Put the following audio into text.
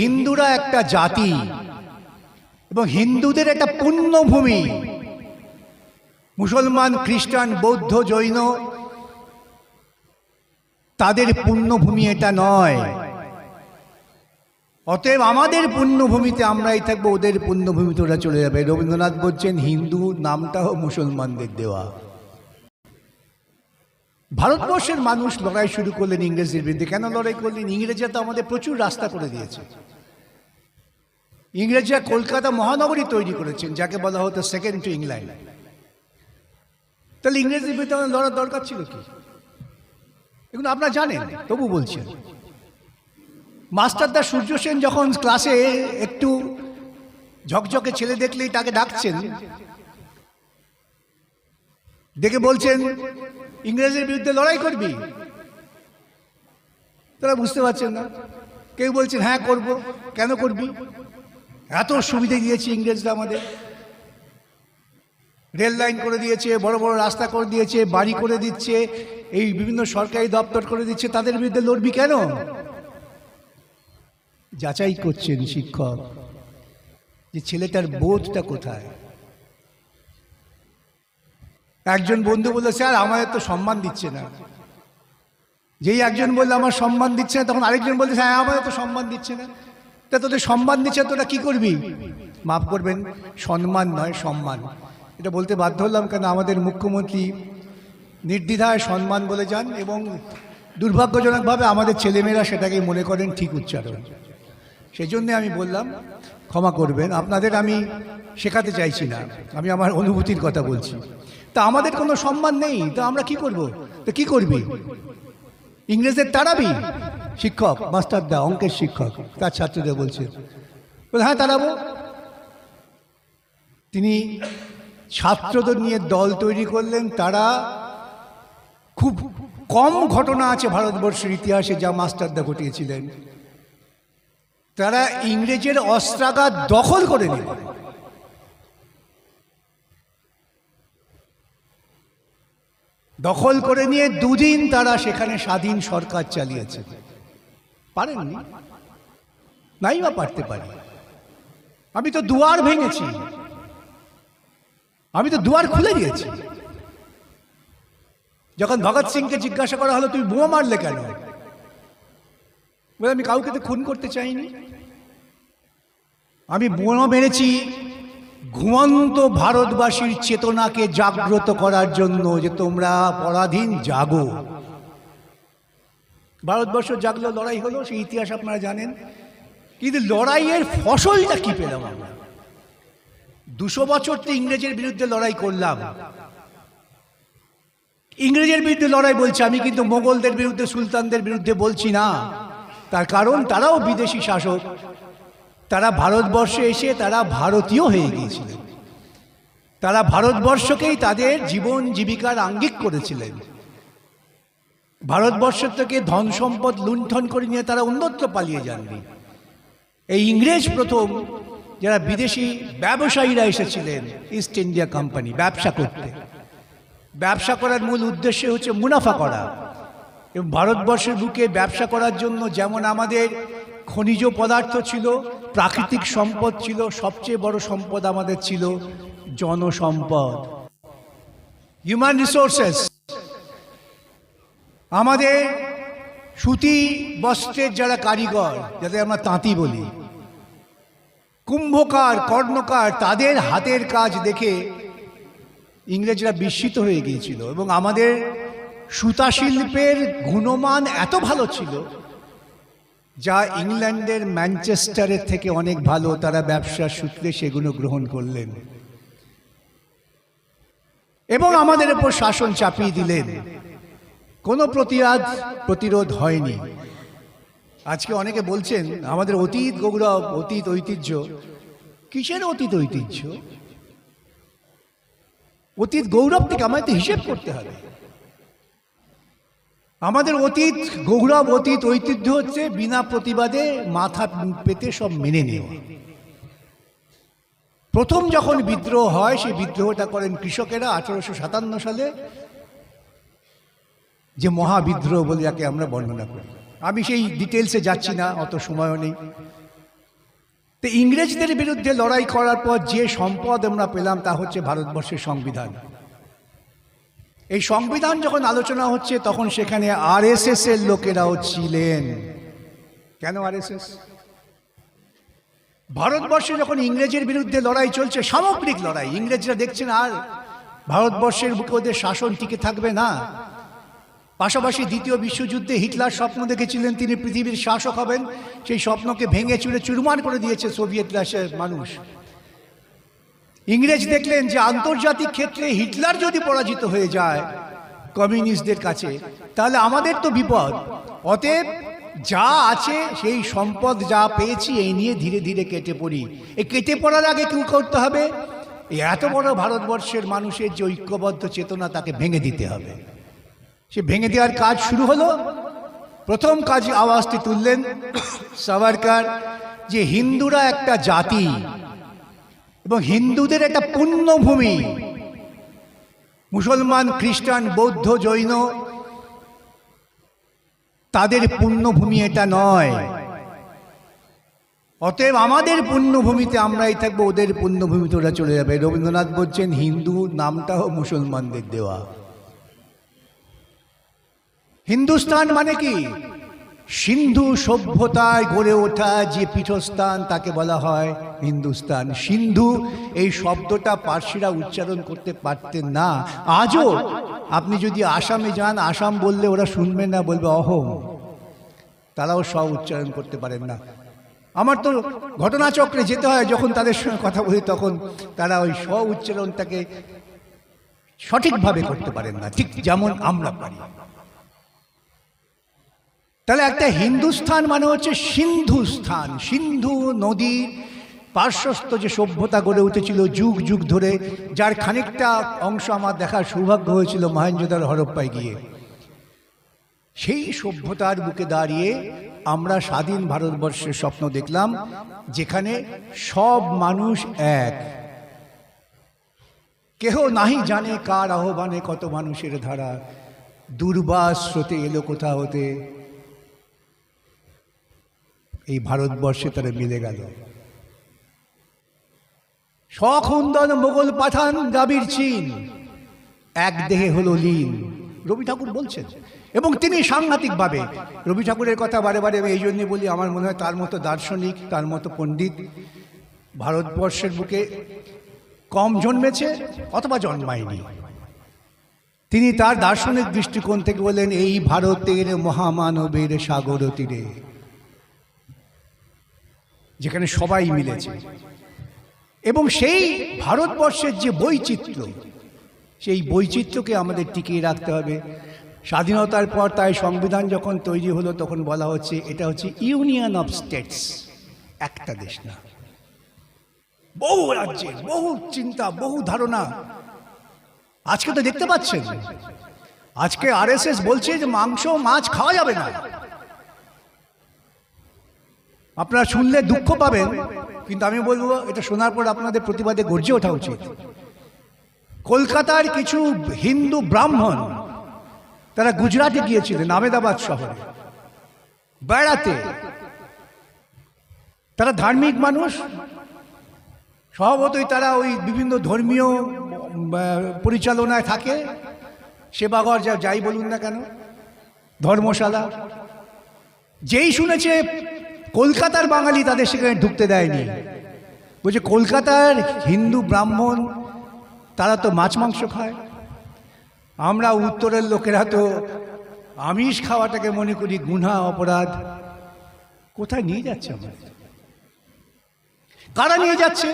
হিন্দুরা একটা জাতি এবং হিন্দুদের একটা পুণ্যভূমি। মুসলমান, খ্রিস্টান, বৌদ্ধ, জৈন, তাদের পুণ্যভূমি এটা নয়। অতএব আমাদের পুণ্যভূমিতে আমরাই থাকব, ওদের পুণ্যভূমিতে ওরা চলে যাবে। রবীন্দ্রনাথ বলছেন হিন্দু নামটাও মুসলমানদের দেওয়া। ভারতবর্ষের মানুষ লড়াই শুরু করলেন ইংরেজদের বিরুদ্ধে। কেন লড়াই করলেন? ইংরেজরা তো আমাদের প্রচুর রাস্তা করে দিয়েছে। ইংরেজরা কলকাতা মহানগরী তৈরি করেছেন, যাকে বলা হতো সেকেন্ড টু ইংল্যান্ড তাহলে ইংরেজদের বিরুদ্ধে আমাদের লড়ার দরকার ছিল কি? এগুলো আপনারা জানেন, তবু বলছেন। মাস্টারদা সূর্য সেন যখন ক্লাসে একটু ঝকঝকে ছেলে দেখলেই তাকে ডাকছেন দেখে বলছেন, ইংরেজের বিরুদ্ধে লড়াই করবি? তারা বুঝতে পারছেন না। কেউ বলছেন হ্যাঁ করব। কেন করবি? এত সুবিধে দিয়েছে ইংরেজরা আমাদের। রেল লাইন করে দিয়েছে, বড় বড় রাস্তা করে দিয়েছে, বাড়ি করে দিচ্ছে, এই বিভিন্ন সরকারি দপ্তর করে দিচ্ছে। তাদের বিরুদ্ধে লড়বি কেন? যাচাই করছেন শিক্ষক যে ছেলেটার বোধটা কোথায়? একজন বন্ধু বলল স্যার আমাদের তো সম্মান দিচ্ছে না। যেই একজন বলল আমার সম্মান দিচ্ছে না তখন আরেকজন বলছে হ্যাঁ আমাদের তো সম্মান দিচ্ছে না। তা তোদের সম্মান দিচ্ছে তোরা কি করবি? মাফ করবেন সম্মান নয় সম্মান। এটা বলতে বাধ্য হলাম কেন? আমাদের মুখ্যমন্ত্রী নির্দ্বিধায় সম্মান বলে যান এবং দুর্ভাগ্যজনকভাবে আমাদের ছেলেমেয়েরা সেটাকে মনে করেন ঠিক উচ্চারণ। সেই জন্যে আমি বললাম ক্ষমা করবেন। আপনাদের আমি শেখাতে চাইছি না। আমি আমার অনুভূতির কথা বলছি। তা আমাদের কোনো সম্মান নেই। তা আমরা কি করব? তো কি করবি? ইংরেজদের তাড়াবি? শিক্ষক, মাস্টার দা, অঙ্কের শিক্ষক, তার ছাত্রদের বলছে। হ্যাঁ তাড়াবো। তিনি ছাত্রদের নিয়ে দল তৈরি করলেন। তারা খুব কম ঘটনা আছে ভারতবর্ষের ইতিহাসে যা মাস্টারদা ঘটিয়েছিলেন। তারা ইংরেজের অস্ত্রাগার দখল করে নিল দখল করে নিয়ে দুদিন তারা সেখানে স্বাধীন সরকার চালিয়েছে। পারেননি? নাই বা পারতে পারি। আমি তো দুয়ার ভেঙেছি। আমি তো দুয়ার খুলে দিয়েছি। যখন ভগৎ সিংকে জিজ্ঞাসা করা হলো, তুমি বোমা মারলে কেন? বলে, আমি কাউকে তো খুন করতে চাইনি। আমি বোমা মেরেছি ঘুমন্ত ভারতবাসীর চেতনাকে জাগ্রত করার জন্য যে তোমরা পরাধীন জাগো। ভারতবর্ষ জাগলো, লড়াই হলো, সেই ইতিহাস আপনারা জানেন। কিন্তু লড়াইয়ের ফসলটা কি পেলাম আমরা? দুশো বছর তো ইংরেজের বিরুদ্ধে লড়াই করলাম। ইংরেজের বিরুদ্ধে লড়াই বলছি আমি, কিন্তু মোগলদের বিরুদ্ধে, সুলতানদের বিরুদ্ধে বলছি না। তার কারণ, তারাও বিদেশি শাসক। তারা ভারতবর্ষে এসে তারা ভারতীয় হয়ে গিয়েছিলেন তারা ভারতবর্ষকেই তাদের জীবন জীবিকার আঙ্গিক করেছিলেন। ভারতবর্ষ থেকে ধন সম্পদ লুণ্ঠন করে নিয়ে তারা অন্যত্র পালিয়ে যাননি। এই ইংরেজ প্রথম যারা বিদেশি ব্যবসায়ীরা এসেছিলেন ইস্ট ইন্ডিয়া কোম্পানি ব্যবসা করতে। ব্যবসা করার মূল উদ্দেশ্য হচ্ছে মুনাফা করা। এবং ভারতবর্ষের বুকে ব্যবসা করার জন্য যেমন আমাদের খনিজ পদার্থ ছিল, প্রাকৃতিক সম্পদ ছিল, সবচেয়ে বড় সম্পদ আমাদের ছিল জনসম্পদ। হিউম্যান রিসোর্সেস আমাদের সুতি বস্ত্রের যারা কারিগর, যাদের আমরা তাঁতি বলি, কুম্ভকার, কর্ণকার, তাদের হাতের কাজ দেখে ইংরেজরা বিস্মিত হয়ে গিয়েছিল এবং আমাদের সুতা শিল্পের গুণমান এত ভালো ছিল যা ইংল্যান্ডের ম্যানচেস্টারের থেকে অনেক ভালো, তারা ব্যবসার সূত্রে সেগুলো গ্রহণ করলেন। এবং আমাদের উপর শাসন চাপিয়ে দিলেন। কোনো প্রতিরাধ প্রতিরোধ হয়নি। আজকে অনেকে বলছেন, আমাদের অতীত গৌরব, অতীত ঐতিহ্য। কিসের অতীত ঐতিহ্য? অতীত গৌরব থেকে আমাদের হিসেব করতে হবে। আমাদের অতীত, গৌরব অতীত, ঐতিহ্য হচ্ছে বিনা প্রতিবাদে মাথা পেতে সব মেনে নেওয়া। প্রথম যখন বিদ্রোহ হয়, সেই বিদ্রোহটা করেন কৃষকেরা আঠারোশো সাতান্ন সালে, যে মহাবিদ্রোহ বলে যাকে আমরা বর্ণনা করি। আমি সেই ডিটেলসে যাচ্ছি না, অত সময়ও নেই। তো ইংরেজদের বিরুদ্ধে লড়াই করার পর যে সম্পদ আমরা পেলাম, তা হচ্ছে ভারতবর্ষের সংবিধান। এই সংবিধান যখন আলোচনা হচ্ছে, তখন সেখানে আরএসএস এর লোকেরাও ছিলেন। কেন আরএসএস ভারতবর্ষে যখন ইংরেজের বিরুদ্ধে লড়াই চলছে, সামগ্রিক লড়াই, ইংরেজরা দেখছেন আর ভারতবর্ষের বুকে ওদের শাসন টিকে থাকবে না। পাশাপাশি দ্বিতীয় বিশ্বযুদ্ধে হিটলার স্বপ্ন দেখেছিলেন তিনি, পৃথিবীর শাসক হবেন, সেই স্বপ্নকে ভেঙে চুরে চুরমার করে দিয়েছে সোভিয়েত রাশিয়ার মানুষ। ইংরেজ দেখলেন যে আন্তর্জাতিক ক্ষেত্রে হিটলার যদি পরাজিত হয়ে যায় কমিউনিস্টদের কাছে, তাহলে আমাদের তো বিপদ। অতএব যা আছে, সেই সম্পদ যা পেয়েছি, এই নিয়ে ধীরে ধীরে কেটে পড়ি। এই কেটে পড়ার আগে কি করতে হবে? এত বড় ভারতবর্ষের মানুষের যে ঐক্যবদ্ধ চেতনা, তাকে ভেঙে দিতে হবে। সে ভেঙে দেওয়ার কাজ শুরু হলো। প্রথম কাজ আওয়াজটি তুললেন সাভারকার যে হিন্দুরা একটা জাতি এবং হিন্দুদের একটা পুণ্যভূমি। মুসলমান, খ্রিস্টান, বৌদ্ধ, জৈন, তাদের পুণ্যভূমি এটা নয়। অতএব আমাদের পুণ্যভূমিতে আমরাই থাকব, ওদের পুণ্যভূমিতে ওরা চলে যাবে। রবীন্দ্রনাথ বলছেন, হিন্দু নামটাও মুসলমানদের দেওয়া। হিন্দুস্তান মানে কি? সিন্ধু সভ্যতায় গড়ে ওঠা যে পীঠস্থান, তাকে বলা হয় হিন্দুস্তান সিন্ধু, এই শব্দটা পার্সিরা উচ্চারণ করতে পারতেন না। আজও আপনি যদি আসামে যান, আসাম বললে ওরা শুনবেন না, বলবে অহম তারাও সব উচ্চারণ করতে পারেন না। আমার তো ঘটনাচক্রে যেতে হয়, যখন তাদের সঙ্গে কথা বলি, তখন তারা ওই স্ব উচ্চারণটাকে সঠিকভাবে করতে পারেন না। ঠিক যেমন আমরা পারি। তাহলে একটা হিন্দুস্থান মানে হচ্ছে সিন্ধুস্থান, সিন্ধু নদী, পার্শ্বস্থ যে সভ্যতা গড়ে উঠেছিল যুগ যুগ ধরে, যার খানিকটা অংশ আমার দেখার সৌভাগ্য হয়েছিল মহেঞ্জোদার হরপ্পায় গিয়ে। সেই সভ্যতার বুকে দাঁড়িয়ে আমরা স্বাধীন ভারতবর্ষের স্বপ্ন দেখলাম, যেখানে সব মানুষ এক। কেহ নাহি জানে কার আহ্বানে কত মানুষের ধারা। দুর্বাস স্রোতে এলো কোথা হতে? এই ভারতবর্ষে তারা মিলে গেল। সখুন্দন মোগল পাঠান দাবির চীন। এক দেহে হলো লীন রবি ঠাকুর বলছেন। এবং তিনি সাংঘাতিকভাবে রবি ঠাকুরের কথা বারে বারে আমি এই জন্যই বলি আমার মনে হয় তার মতো দার্শনিক তার মতো পণ্ডিত ভারতবর্ষের বুকে কম জন্মেছে অথবা জন্মায়নি। তিনি তার দার্শনিক দৃষ্টিকোণ থেকে বললেন এই ভারতের মহামানবের সাগর তীরে যেখানে সবাই মিলেছে। এবং সেই ভারতবর্ষের যে বৈচিত্র্য, সেই বৈচিত্র্যকে আমাদের টিকিয়ে রাখতে হবে। স্বাধীনতার পর তাই সংবিধান যখন তৈরি হলো, তখন বলা হচ্ছে এটা হচ্ছে ইউনিয়ন অফ স্টেটস, একটা দেশ না। বহু রাজ্যের বহু চিন্তা, বহু ধারণা। আজকে তো দেখতে পাচ্ছেন, আজকে আরএসএস বলছে যে মাংস, মাছ খাওয়া যাবে না। আপনারা শুনলে দুঃখ পাবেন, কিন্তু আমি বলব, এটা শোনার পর আপনাদের প্রতিবাদে গর্জে ওঠা উচিত। কলকাতার কিছু হিন্দু ব্রাহ্মণ, তারা গুজরাটে গিয়েছিলেন, আমেদাবাদ শহরে। বেড়াতে। তারা ধার্মিক মানুষ। স্বভাবতই তারা ওই বিভিন্ন ধর্মীয় পরিচালনায় থাকে। সেবাঘর যা যাই বলুন না কেন, ধর্মশালা। যেই শুনেছে কলকাতার বাঙালি তাদের সেখানে ঢুকতে দেয়নি। বলছে, কলকাতার হিন্দু ব্রাহ্মণ, তারা তো মাছ মাংস খায়। আমরা উত্তরের লোকেরা তো আমিষ খাওয়াটাকে মনে করি গুনা অপরাধ। কোথায় নিয়ে যাচ্ছে আমরা কারা নিয়ে যাচ্ছে?